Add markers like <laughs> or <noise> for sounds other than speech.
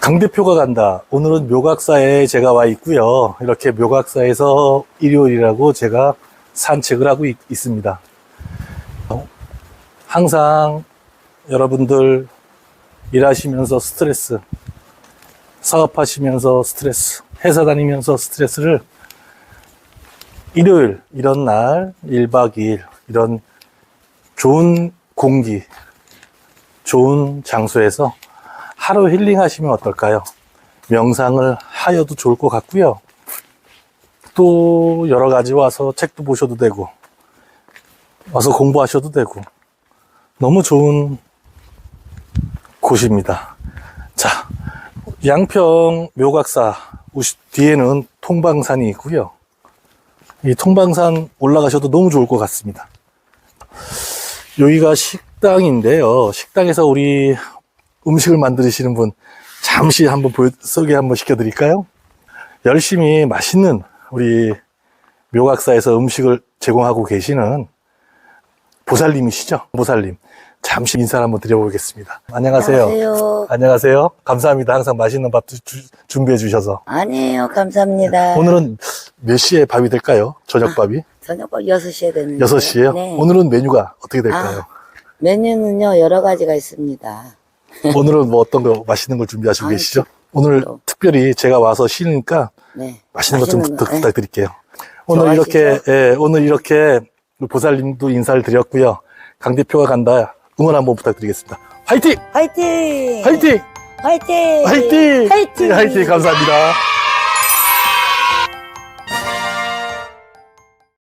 강 대표가 간다. 오늘은 묘각사에 제가 와 있고요. 이렇게 묘각사에서 일요일이라고 제가 산책을 하고 있, 있습니다. 어, 항상 여러분들 일하시면서 스트레스, 사업하시면서 스트레스, 회사 다니면서 스트레스를 일요일 이런 날 1박 2일 이런 좋은 공기, 좋은 장소에서 하루 힐링하시면 어떨까요? 명상을 하여도 좋을 것 같고요. 또 여러 가지 와서 책도 보셔도 되고, 와서 공부하셔도 되고, 너무 좋은 곳입니다. 자, 양평 묘각사 뒤에는 통방산이 있고요. 이 통방산 올라가셔도 너무 좋을 것 같습니다. 여기가 식당인데요. 식당에서 우리 음식을 만드시는 분 잠시 한번 보여, 소개 한번 시켜드릴까요? 열심히 맛있는 우리 묘각사에서 음식을 제공하고 계시는 보살님이시죠? 보살님. 잠시 인사를 한번 드려보겠습니다. 안녕하세요. 안녕하세요. 안녕하세요. 감사합니다. 항상 맛있는 밥 주- 준비해 주셔서. 아니에요. 감사합니다. 오늘은 몇 시에 밥이 될까요? 저녁밥이? 저녁밥 6시에 되는 6시에요? 네. 오늘은 메뉴가 어떻게 될까요? 아, 메뉴는요, 여러 가지가 있습니다. <laughs> 오늘은 뭐 어떤 거 맛있는 걸 준비하시고 아, 계시죠? 오늘 또. 특별히 제가 와서 쉬니까 네. 맛있는 것 좀 맛있는 부탁, 거, 네. 부탁드릴게요. 오늘 좋아하시죠? 이렇게, 예, 오늘 이렇게 보살님도 인사를 드렸고요. 강 대표가 간다. 응원 한번 부탁드리겠습니다. 화이팅! 화이팅! 화이팅! 화이팅! 화이팅! 화이팅! 화이팅! 감사합니다.